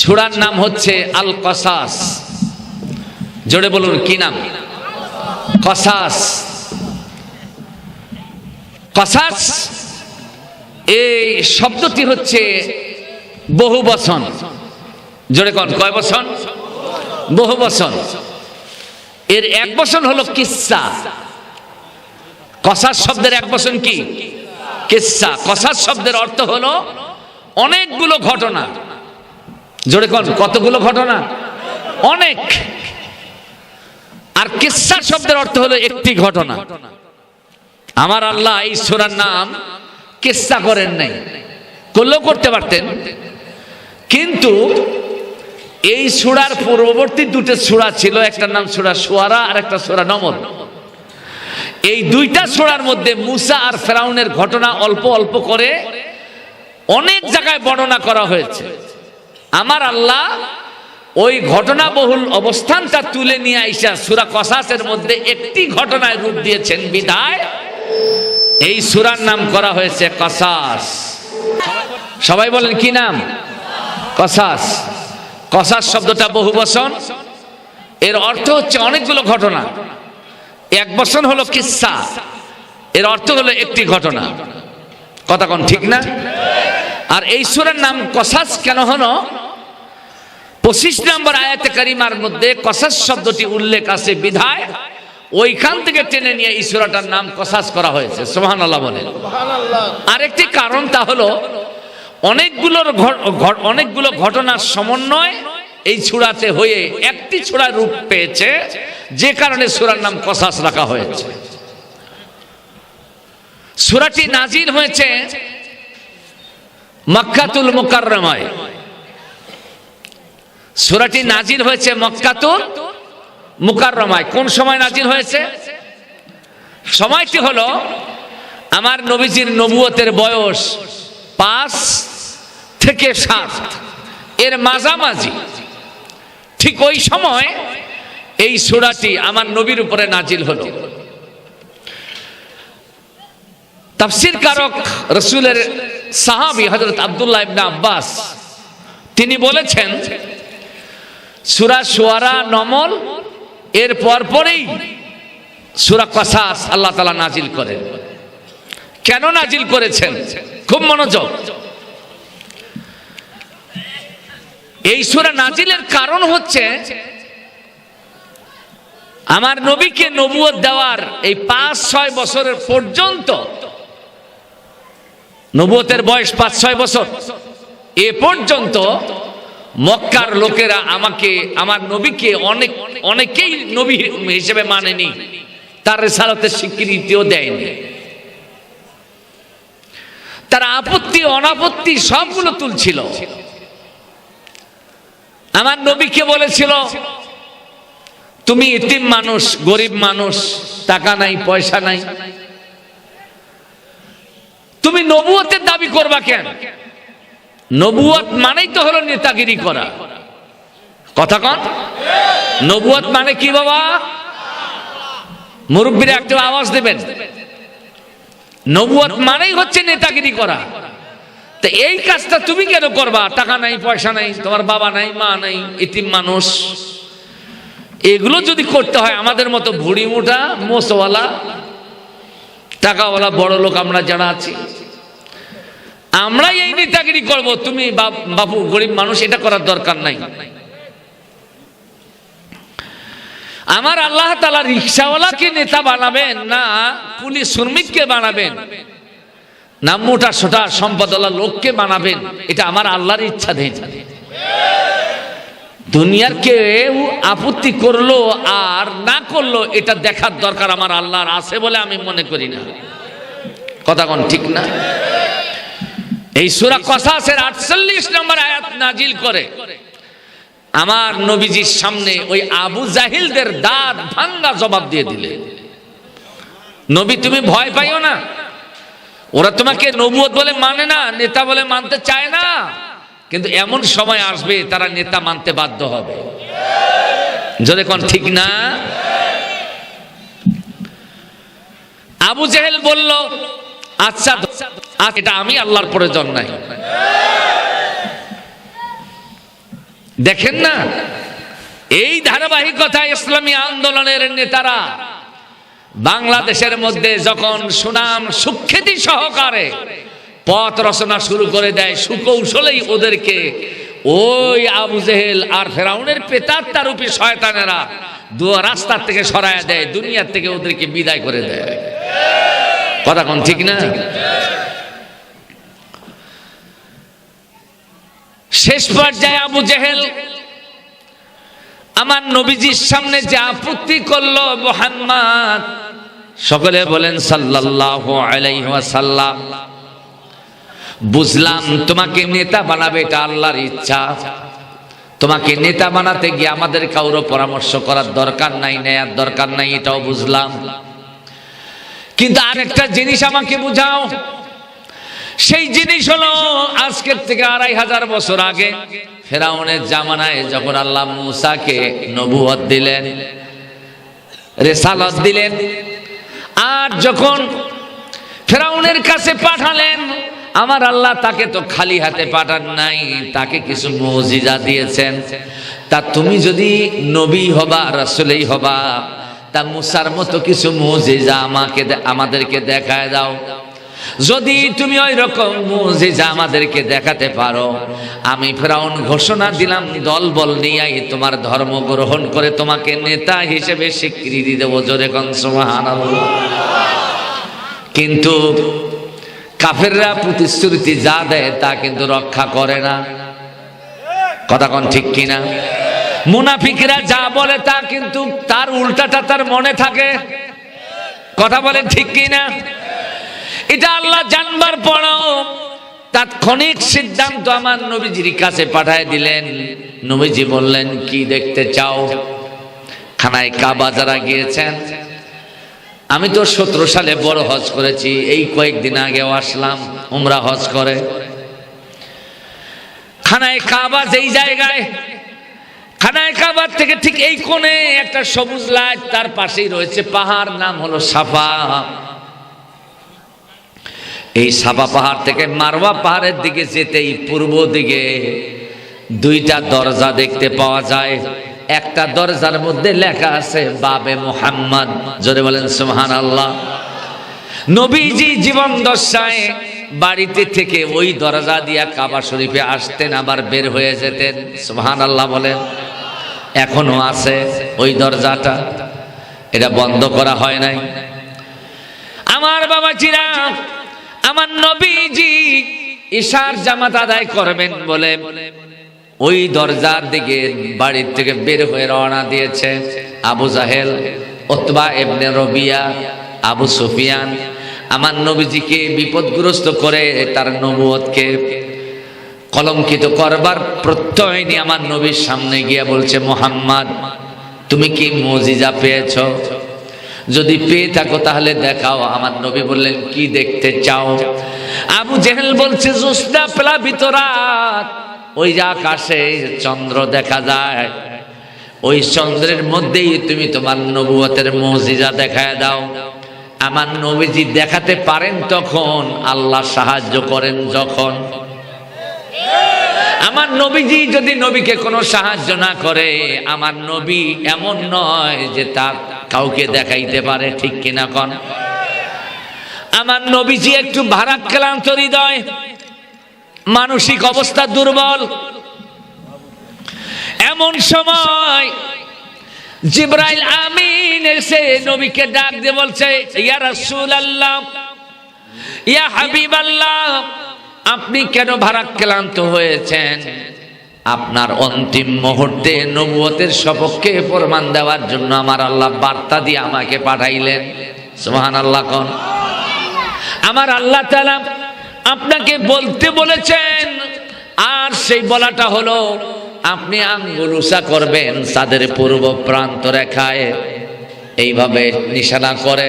ছুড়ার নাম হচ্ছে আল কসাস জোরে বলুন, কি নাম? কসাস। কসাস, এই শব্দটি হচ্ছে বহু বচন। জোরে কন, কয় বচন? বহু বচন। এর এক বসন হলো কিসসা। কসাস শব্দের এক বসন কি? কিসসা। কসাস শব্দের অর্থ হলো অনেকগুলো ঘটনা। জোরে কন, কতগুলো ঘটনা? অনেক। আর কিসসা শব্দের অর্থ হলো একটি ঘটনা। আমার আল্লাহ এই সুরার নাম কিসসা করেন নাই। করলেও করতে পারতেন। কিন্তু এই সুরার পূর্ববর্তী দুটো সুরা ছিল একটার নাম সুরা সোয়ারা আর একটা সুরা নমল এই দুইটা সুরার মধ্যে মুসা আর ফেরাউনের ঘটনা অল্প অল্প করে অনেক জায়গায় বর্ণনা করা হয়েছে। আমার আল্লাহ ওই ঘটনা বহুল অবস্থানটা তুলে নিয়ে আইসা সুরা কসাসের মধ্যে একটি ঘটনায় রূপ দিয়েছেন বিধায় এই সুরার নাম করা হয়েছে কসাস। সবাই বলেন কি নাম? কসাস। কসাস শব্দটা বহু বচন। এর অর্থ হচ্ছে অনেকগুলো ঘটনা। এক বচন হলো কিসসা। এর অর্থ হলো একটি ঘটনা। কথা কোন ঠিক না? আর এই সুরের নাম কসাস কেন হলো? পঁচিশ নম্বর আয়াতে কারিমার মধ্যে কসাস শব্দটি উল্লেখ আছে বিধায় ওইখান থেকে টেনে নিয়ে এই সুরাটার নাম কসাস করা হয়েছে সোহান আল্লাহ বলেন আরেকটি কারণ তা হলো অনেকগুলোর অনেকগুলো ঘটনার সমন্বয় এই ছুড়াতে হয়ে একটি ছুড়া রূপ পেয়েছে যে কারণে সুরার নাম কসাস রাখা হয়েছে। সুরাটি নাজির হয়েছে মক্কাতুল মুকাররমায়। সুরাটি নাজির হয়েছে মক্কাতুল মুকাররমায়। কোন সময় নাজির হয়েছে? সময়টি হলো আমার নবীজির নবুয়তের বয়স পাঁচ থেকে সাত। এর মাঝামাঝি। ঠিক ওই সময় এই সুরাটি আমার নবীর উপরে নাজিল হলো। তাফসির কারক রসুলের সাহাবি হজরত আবদুল্লাহ ইবনা আব্বাস, তিনি বলেছেন, সুরা সুয়ারা নমল, এর পরপরেই সুরা কসাস আল্লাহ তালা নাজিল করেন। কেন নাজিল করেছেন? খুব মনোযোগ। এই সুরা নাজিলের কারণ হচ্ছে, আমার নবীকে নবুয়ত দেওয়ার এই পাঁচ ছয় বছরের পর্যন্ত নবুয়তের বয়স পাঁচ, ছয় বছর। এ পর্যন্ত মক্কার লোকেরা আমাকে, আমার নবীকে অনেক, অনেকেই নবী হিসেবে মানেনি। তার রেসালতের স্বীকৃতিও দেয়নি। তারা আপত্তি, অনাপত্তি সবগুলো তুলছিল। আমার নবীকে বলেছিল, তুমি ইতিম মানুষ, গরিব মানুষ, টাকা নাই, পয়সা নাই তুমি নবুয়তের দাবি করবা কেন? নবুয়ত মানেই তো হলো নেতাগিরি করা। কথা কন। নবুয়ত মানে কি বাবা? মুরব্বীরা একটা আওয়াজ দেবেন। নবুয়ত মানেই হচ্ছে নেতাগিরি করা। তো এই কাজটা তুমি কেন করবা? টাকা নাই, পয়সা নাই, তোমার বাবা নাই, মা নাই ইতিম মানুষ। এগুলো যদি করতে হয় আমাদের মতো ভুড়ি মোটা, মোসওয়ালা টাকাওয়ালা বড় লোক আমরা যারা আছি, আমরাই এই নেতাগিরি করব। তুমি বাপু গরিব মানুষ, এটা করার দরকার নাই। আমার আল্লাহ তালা রিক্সাওয়ালাকে নেতা বানাবেন না, পুলিশ শ্রমিককে বানাবেন, না মোটা সোটা সম্পদওয়ালা লোককে বানাবেন, এটা আমার আল্লাহর ইচ্ছা দেন দুনিয়ার কেউ আপত্তি করল আর না করল, এটা দেখার দরকার আমার আল্লাহর আছে বলে আমি মনে করি না। কথা কোন ঠিক না? এই সুরা কসাসের আটচল্লিশ নম্বর আয়াত নাজিল করে, আমার নবীজির সামনে ওই আবু জাহিলদের দাঁত ভাঙ্গা জবাব দিয়ে দিলে। নবী, তুমি ভয় পাইও না। ওরা তোমাকে নবুয়ত বলে মানে না, নেতা বলে মানতে চায় না। কিন্তু এমন সময় আসবে তারা নেতা মানতে বাধ্য হবে। যদি কোন ঠিক না? আবু জাহেল বলল আচ্ছা আচ্ছা, এটা আমি আল্লাহর প্রয়োজন নাই। দেখেন না এই ধারাবাহিকতা ইসলামী আন্দোলনের নেতারা বাংলাদেশের মধ্যে যখন সুনাম সুখ্যাতি সহকারে পথ রচনা শুরু করে দেয়, সুকৌশলেই ওদেরকে। ওই আবু জেহেল আর ফেরাউনের পেতাত্তার রূপী শয়তানেরা দু রাস্তার থেকে সরায় দেয়, দুনিয়ার থেকে ওদেরকে বিদায় করে দেয়। কথা কোন ঠিক না? শেষ পর্যায়ে আবু জেহেল আমার নবীজির সামনে যে আপত্তি করল, মোহাম্মদ, সকলে বলেন সাল্লাল্লাহু আলাইহি ওয়াসাল্লাম বুঝলাম তোমাকে নেতা বানাবে এটা আল্লাহর ইচ্ছা। তোমাকে নেতা বানাতে গিয়ে আমাদের কারও পরামর্শ করার দরকার নাই, নেয়ার দরকার নাই, এটাও বুঝলাম। কিন্তু আরেকটা জিনিস আমাকে বুঝাও। সেই জিনিস হলো, আজকের থেকে আড়াই হাজার বছর আগে ফেরাউনের জামানায় যখন আল্লাহ মুসাকে নবুয়ত দিলেন, রেসালত দিলেন, আর যখন ফেরাউনের কাছে পাঠালেন আমার আল্লাহ তাকে তো খালি হাতে পাঠান নাই, তাকে কিছু মজিজা দিয়েছেন। তা তুমি যদি নবী হবা, রাসূলেই হবা, তা মুসার মতো কিছু মজিজা আমাকে আমাদেরকে দেখায় দাও। যদি তুমি ওই রকম মুজিজা আমাদেরকে দেখাতে পারো, আমি ফেরাউন ঘোষণা দিলাম, দল বল নিয়াই তোমার ধর্ম গ্রহণ করে তোমাকে নেতা হিসেবে স্বীকৃতি দেবো। জোরে কন, সুবহানাল্লাহ। কিন্তু কাফেররা প্রতিশ্রুতি যা দেয় তা কিন্তু রক্ষা করে না। কথা কোন ঠিক কিনা? মুনাফিকরা যা বলে তা কিন্তু তার উল্টাটা তার মনে থাকে। কথা বলে ঠিক কিনা? এটা আল্লাহ জানবার পরও তাৎক্ষণিক সিদ্ধান্ত আমার নবীজির কাছে পাঠায় দিলেন। নবীজি বললেন, কি দেখতে চাও? খানায় কাবা যারা গিয়েছেন আমি তো সতেরো সালে বড় হজ করেছি, এই কয়েকদিন আগেও আসলাম, উমরা হজ করে। খানায় কাবা যেই জায়গায়, খানায় কাবার থেকে ঠিক এই কোণে একটা সবুজ লাইট তার পাশেই রয়েছে, পাহাড়, নাম হলো সাফা। এই সাফা পাহাড় থেকে মারওয়া পাহাড়ের দিকে যেতেই পূর্ব দিকে দুইটা দরজা দেখতে পাওয়া যায়। একটা দরজার মধ্যে লেখা আছে, বাবে মোহাম্মদ। জোরে বলেন সুহান আল্লাহ নবীজি জীবন দশায় বাড়িতে থেকে ওই দরজা দিয়া কাবা শরীফে আসতেন, আবার বের হয়ে যেতেন। সুহান আল্লাহ বলেন, এখনও আছে ওই দরজাটা। এটা বন্ধ করা হয় নাই। আমার বাবা চিরা আমার নবীজি ঈশার জামাত আদায় করবেন বলে ওই দরজার দিকে বাড়ির থেকে বের হয়ে রওনা দিয়েছে আবু জাহেল ওতবা এবনে রবিয়া, আবু সুফিয়ান। আমার নবীজিকে বিপদগ্রস্ত করে তার নবুয়তকে কলঙ্কিত করবার প্রত্যয় নিয়ে আমার নবীর সামনে গিয়ে বলছে, মোহাম্মদ, তুমি কি মজিজা পেয়েছ? যদি পেয়ে থাকো তাহলে দেখাও। আমার নবী বললেন, কি দেখতে চাও? আবু জেহেল বলছে, জোসনা প্লাবিত রাত। ওই যে আকাশে চন্দ্র দেখা যায়, ওই চন্দ্রের মধ্যেই তুমি তোমার নবুয়তের মজিজা দেখায় দাও। আমার নবীজি দেখাতে পারেন তখন, আল্লাহ সাহায্য করেন যখন। আমার নবীজি যদি নবীকে কোনো সাহায্য না করে, আমার নবী এমন নয় যে তার কাউকে দেখাইতে পারে, ঠিক কিনা কন? আমার নবীজি একটু ভারাক্রান্ত হৃদয় মানসিক অবস্থা দুর্বল। এমন সময় জিব্রাইল আমিন এসে নবীকে ডাক দিয়ে বলছে, ইয়া রাসূল আল্লাহ ইয়া হাবিব আল্লাহ আপনি কেন ভারাক্রান্ত হয়েছেন? আপনার অন্তিম মুহূর্তে নবুয়তের সপক্ষে প্রমাণ দেওয়ার জন্য আমার আল্লাহ বার্তা দিয়ে আমাকে পাঠাইলেন। সুবহান আল্লাহ কন। আমার আল্লাহ তাআলা আপনাকে বলতে বলেছেন, আর সেই বলাটা হলো, আপনি আঙ্গুল উষা করবেন তাদের পূর্ব প্রান্ত রেখায়। এইভাবে নিশানা করে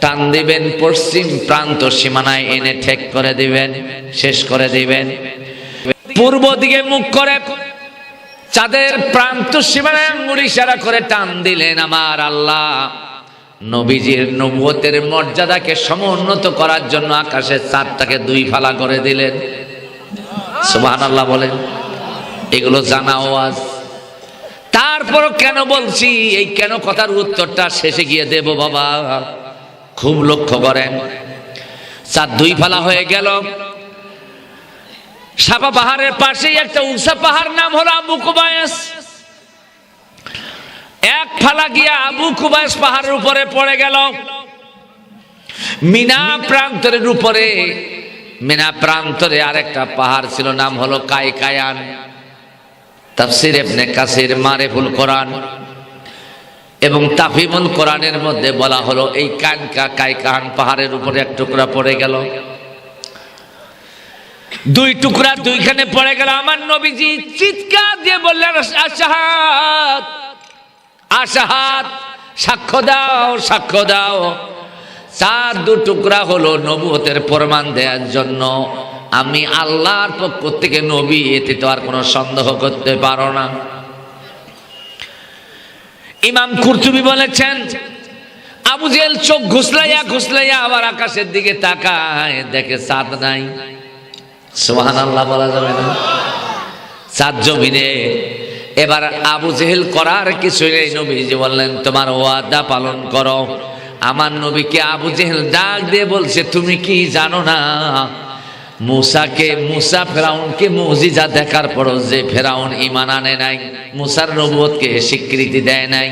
টান দিবেন, পশ্চিম প্রান্ত সীমানায় এনে ঠেক করে দিবেন, শেষ করে দিবেন। পূর্ব দিকে মুখ করে চাঁদের প্রান্ত সীমানায় আঙ্গুল ইশারা করে টান দিলেন আমার আল্লাহ। নবীজির নবুয়তের মর্যাদাকে সমুন্নত করার জন্য আকাশের চাঁদটাকে দুই ফালা করে দিলেন। সুবহানাল্লাহ বলেন, এগুলো জানা আওয়াজ তারপর কেন বলছি? এই কেন কথার উত্তরটা শেষে গিয়ে দেব বাবা। খুব লক্ষ্য করেন, চাঁদ দুই ফালা হয়ে গেল। সাপা পাহাড়ের পাশেই একটা উষা পাহাড়, নাম হলো আবু এক ফালা গিয়া আবু কুবায়স পাহাড়ের উপরে পড়ে গেল। মিনা প্রান্তরের উপরে, মিনা প্রান্তরে আরেকটা পাহাড় ছিল, নাম হলো কাই কায়ান তাফসির ইবনে কাসির, মারিফুল কোরআন। এবং তাফিমুল কোরআনের মধ্যে বলা হলো, এই কানকা কাইকান পাহাড়ের উপরে এক টুকরা পড়ে গেল। দুই টুকরা দুইখানে পড়ে গেল। আমার নবীজি চিৎকার দিয়ে বললেন আশাহাত আশাহাত, সাক্ষ্য দাও সাক্ষ্য দাও। চার দু টুকরা হলো নবুয়তের প্রমাণ দেওয়ার জন্য। আমি আল্লাহর পক্ষ থেকে নবী, এতে তো আর কোনো সন্দেহ করতে পারো না। ইমাম কুরতুবি বলেছেন, আবু জেল চোখ ঘুসলাইয়া ঘুসলাইয়া আবার আকাশের দিকে তাকায়, দেখে চাঁদ নাই। সোহান আল্লাহ বলা যাবে না। চাঁদ জমিনে এবার আবু জেহেল করার কিছু নেই, নবীজি বললেন, তোমার ওয়াদা পালন করো। আমার নবীকে আবু জেহেল ডাক দিয়ে বলছে, তুমি কি জানো না, মুসাকে, মুসা ফেরাউনকে মজিজা দেখার পর যে ফেরাউন ইমান আনে নাই, মুসার নবুয়তকে স্বীকৃতি দেয় নাই,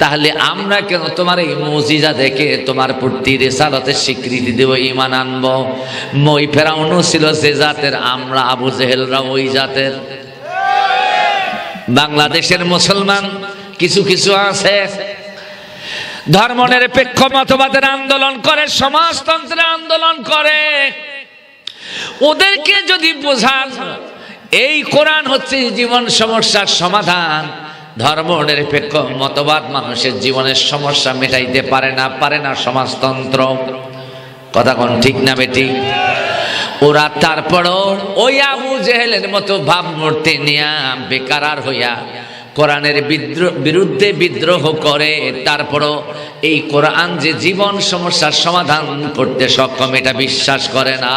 তাহলে আমরা কেন তোমার এই মজিজা দেখে তোমার প্রতি রেসালতের স্বীকৃতি দেব ইমান আনব? মই ফেরাউনও ছিল যে জাতের, আমরা আবু জেহেলরা ওই জাতের। বাংলাদেশের মুসলমান, কিছু কিছু আছে। ধর্ম নিরপেক্ষ মতবাদের আন্দোলন করে, সমাজতন্ত্রের আন্দোলন করে। ওদেরকে যদি বোঝান, এই কোরআন হচ্ছে জীবন সমস্যার সমাধান। ধর্ম নিরপেক্ষ মতবাদ মানুষের জীবনের সমস্যা মেটাইতে পারে না পারে না সমাজতন্ত্র। কথা কোন ঠিক না বেটি? ওরা তারপরও ওই আবু জেহেলের মতো ভাবমূর্তি নিয়া বেকার আর হইয়া কোরআনের বিদ্রোহ বিরুদ্ধে বিদ্রোহ করে, তারপরও এই কোরআন যে জীবন সমস্যার সমাধান করতে সক্ষম, এটা বিশ্বাস করে না।